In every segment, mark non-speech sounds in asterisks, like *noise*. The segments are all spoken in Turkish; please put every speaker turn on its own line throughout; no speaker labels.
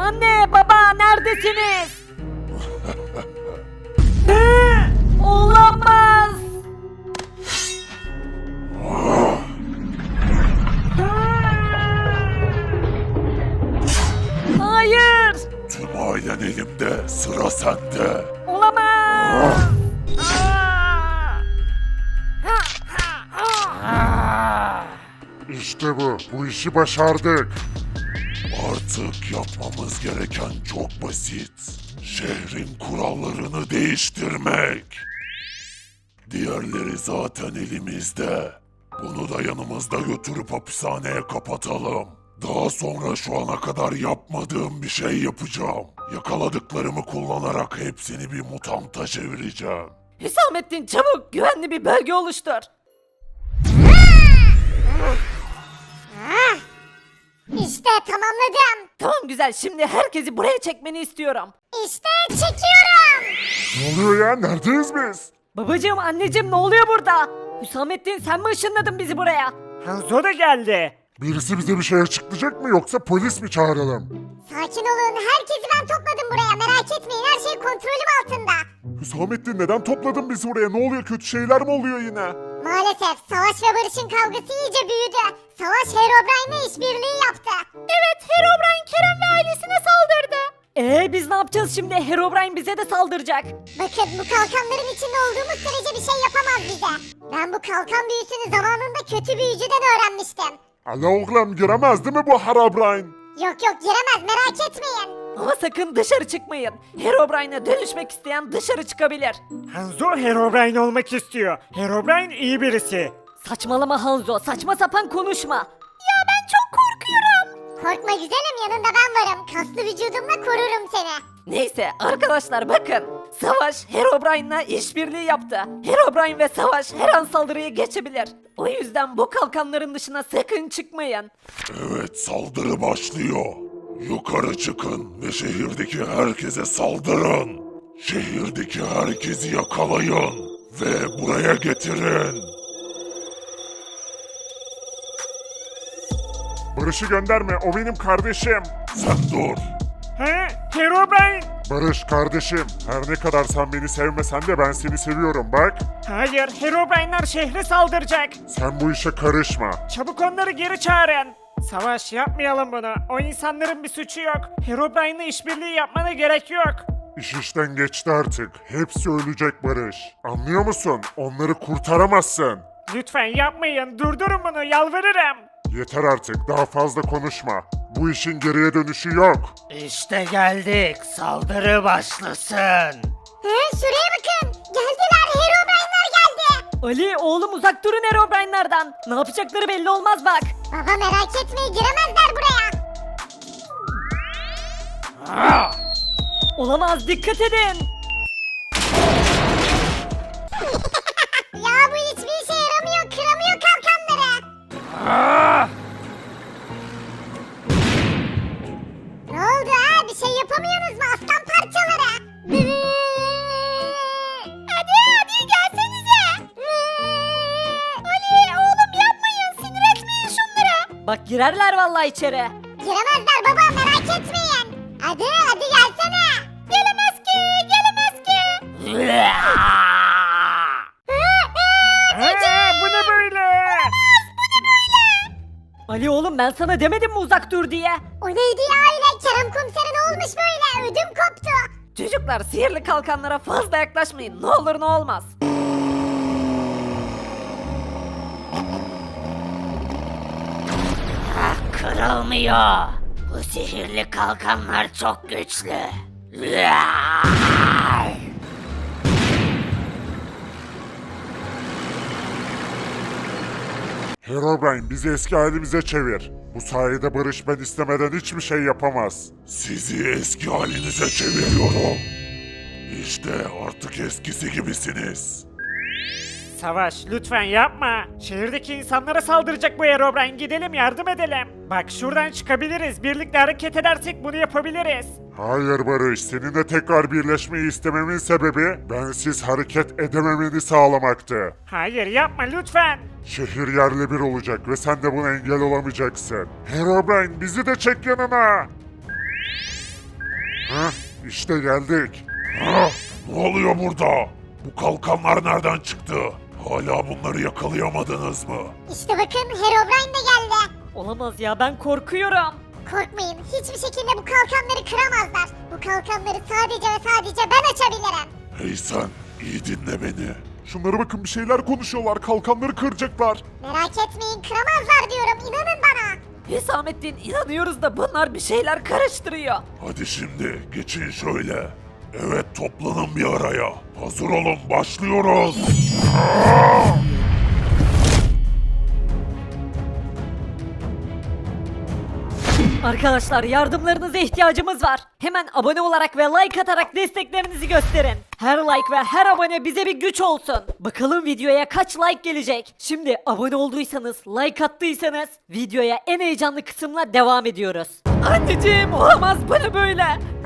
Anne, baba neredesiniz? ne? Olamaz. Hayır.
Tüm ailen elimde, sıra sende.
Olamaz.
İşte bu, bu işi başardık. Artık yapmamız gereken çok basit. Şehrin kurallarını değiştirmek. Diğerleri zaten elimizde. Bunu da yanımızda götürüp hapishaneye kapatalım. Daha sonra şu ana kadar yapmadığım bir şey yapacağım. Yakaladıklarımı kullanarak hepsini bir mutanta çevireceğim.
Hüsamettin çabuk güvenli bir bölge oluştur.
İşte tamamladım.
Tamam güzel şimdi herkesi buraya çekmeni istiyorum.
İşte çekiyorum.
Ne oluyor ya? Neredeyiz biz?
Babacığım anneciğim ne oluyor burada? Hüsamettin sen mi ışınladın bizi buraya?
Hanzo da geldi.
Birisi bize bir şey açıklayacak mı yoksa polis mi çağıralım?
Sakin olun. Herkesi ben topladım buraya. Merak etmeyin. Her şey kontrolüm altında.
Hüsamettin neden topladın bizi buraya? Ne oluyor? Kötü şeyler mi oluyor yine?
Maalesef Savaş ve Barış'ın kavgası iyice büyüdü. Savaş Herobrine'le işbirliği yaptı. Evet Herobrine Kerem ve ailesine saldırdı.
Ee biz ne yapacağız şimdi? Herobrine bize de saldıracak.
Bakın bu kalkanların içinde olduğumuz sürece bir şey yapamaz bize. Ben bu kalkan büyüsünü zamanında kötü büyücüden öğrenmiştim.
Allah oğlum giremez değil mi bu Harabrain?
Yok yok giremez merak etmeyin.
Ama sakın dışarı çıkmayın. Herobrine'e dönüşmek isteyen dışarı çıkabilir.
Hanzo Herobrine olmak istiyor. Herobrine iyi birisi.
Saçmalama Hanzo, saçma sapan konuşma.
Ya ben çok korkuyorum. Korkma güzelim yanında ben varım. Kaslı vücudumla korurum seni.
Neyse arkadaşlar bakın. Savaş Herobrine'la işbirliği yaptı. Herobrine ve Savaş her an saldırıya geçebilir. O yüzden bu kalkanların dışına sakın çıkmayın.
Evet saldırı başlıyor. Yukarı çıkın ve şehirdeki herkese saldırın. Şehirdeki herkesi yakalayın ve buraya getirin. Barış'ı gönderme, o benim kardeşim. Sen dur.
He? Herobrine?
Barış kardeşim, her ne kadar sen beni sevmesen de ben seni seviyorum bak.
Hayır, Herobrine'ler şehre saldıracak.
Sen bu işe karışma.
Çabuk onları geri çağırın. Savaş yapmayalım bunu. O insanların bir suçu yok. Herobrine'le işbirliği yapmana gerek yok.
İş işten geçti artık. Hepsi ölecek Barış. Anlıyor musun? Onları kurtaramazsın.
Lütfen yapmayın. Durdurun bunu. Yalvarırım.
Yeter artık, daha fazla konuşma. Bu işin geriye dönüşü yok.
İşte geldik. Saldırı başlasın.
He, şuraya bakın. Geldiler Herobrine'ler geldi.
Ali oğlum uzak durun Herobrine'lerden. Ne yapacakları belli olmaz bak.
Baba merak etmeyin giremezler buraya.
Olamaz dikkat edin. Bak girerler vallahi içeri.
Giremezler baba merak etmeyin. Hadi hadi gelsene. Gelemez ki gelemez ki. *laughs*
He, bu ne böyle?
Ali oğlum ben sana demedim mi uzak dur diye.
O neydi ya öyle? Kerem komisere ne olmuş böyle? Ödüm koptu.
Çocuklar sihirli kalkanlara fazla yaklaşmayın. Ne olur ne olmaz.
Kırılmıyor. Bu sihirli kalkanlar çok güçlü.
Herobrine bizi eski halimize çevir. Bu sayede Barış ben istemeden hiçbir şey yapamaz. Sizi eski halinize çeviriyorum. İşte artık eskisi gibisiniz.
Savaş lütfen yapma. Şehirdeki insanlara saldıracak bu Herobrine. Gidelim yardım edelim. Bak şuradan çıkabiliriz. Birlikte hareket edersek bunu yapabiliriz.
Hayır Barış, seninle tekrar birleşmeyi istememin sebebi bensiz hareket edememeni sağlamaktı.
Hayır yapma lütfen.
Şehir yerle bir olacak ve sen de buna engel olamayacaksın. Herobrine bizi de çek yanına. Heh, işte geldik. Heh, ne oluyor burada? Bu kalkanlar nereden çıktı? Hala bunları yakalayamadınız mı?
İşte bakın Herobrine de geldi.
Olamaz ya ben korkuyorum.
Korkmayın hiçbir şekilde bu kalkanları kıramazlar. Bu kalkanları sadece ve sadece ben açabilirim.
Hey sen, iyi dinle beni. Şunlara bakın bir şeyler konuşuyorlar. Kalkanları kıracaklar.
Merak etmeyin kıramazlar diyorum inanın bana.
Hüsamettin inanıyoruz da bunlar bir şeyler karıştırıyor.
Hadi şimdi geçin şöyle. Evet toplanın bir araya. Hazır olun başlıyoruz.
Arkadaşlar yardımlarınıza ihtiyacımız var. Hemen abone olarak ve like atarak desteklerinizi gösterin. Her like ve her abone bize bir güç olsun. Bakalım videoya kaç like gelecek. Şimdi abone olduysanız, like attıysanız videoya en heyecanlı kısımla devam ediyoruz. Anneciğim olamaz bu ne böyle?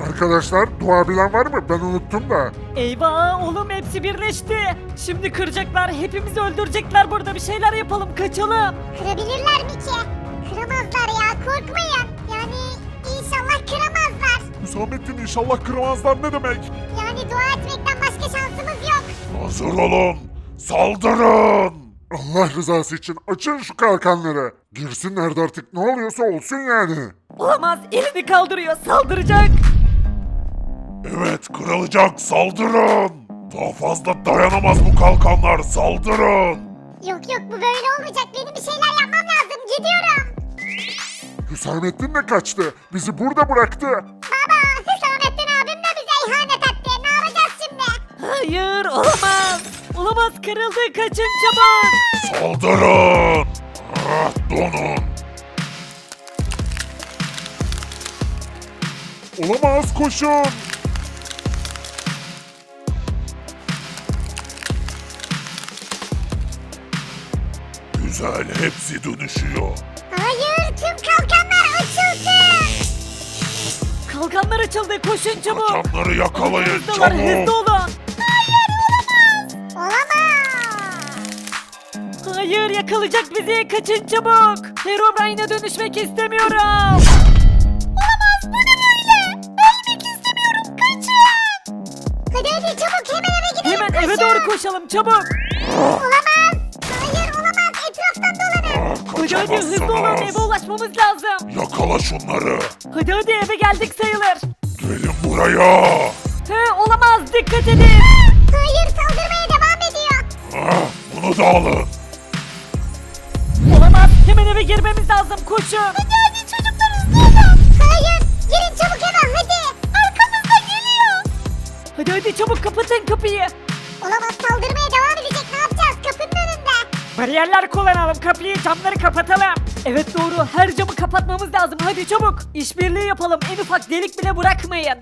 Arkadaşlar dua bilen var mı? Ben unuttum da.
Eyvah oğlum hepsi birleşti. Şimdi kıracaklar hepimizi öldürecekler burada bir şeyler yapalım kaçalım.
Kırabilirler mi ki? Kıramazlar ya korkmayın. Yani inşallah kıramazlar.
Hüsamettin inşallah kıramazlar ne demek?
Yani dua etmekten başka şansımız yok.
Hazır olun. Saldırın. Allah rızası için açın şu kalkanları. Girsinler de artık ne oluyorsa olsun yani.
Olamaz elini kaldırıyor saldıracak.
Evet kırılacak saldırın. Daha fazla dayanamaz bu kalkanlar saldırın.
Yok yok bu böyle olmayacak. Benim bir şeyler yapmam lazım. Gidiyorum.
Hüsamettin de kaçtı. Bizi burada bıraktı.
Baba Hüsamettin abim de bize ihanet etti. Ne yapacağız şimdi?
Hayır olamaz. Olamaz kırıldı kaçın çabuk.
Saldırın. Ah, donun. Olamaz koşun. Güzel hepsi dönüşüyor.
Kalkanlar
açıldı koşun çabuk.
Kaçanları yakalayın
Hızlılar hızlı
çabuk.
olun.
Olamaz.
Hayır yakalayacak bizi kaçın çabuk. Herobrine'e dönüşmek istemiyorum.
Olamaz bu ne böyle? Ölmek istemiyorum kaçın. Hadi hadi çabuk hemen eve gidelim
Hemen eve
koşun.
doğru koşalım çabuk.
Olamaz.
Hadi hadi hızlı olun eve ulaşmamız lazım.
Yakala şunları.
Hadi hadi eve geldik sayılır.
Gelin buraya.
He olamaz dikkat edin.
Hayır saldırmaya devam ediyor.
Ah, bunu da alın.
Olamaz hemen eve girmemiz lazım koşun.
Hadi hadi çocuklar hızlı olun. Hayır girin çabuk eve hadi. Arkamızda geliyor.
Hadi hadi çabuk kapatın kapıyı.
Olamaz saldırmaya devam
Bariyerler kullanalım kapıyı camları kapatalım.
Evet doğru her camı kapatmamız lazım hadi çabuk. İşbirliği yapalım en ufak delik bile bırakmayın.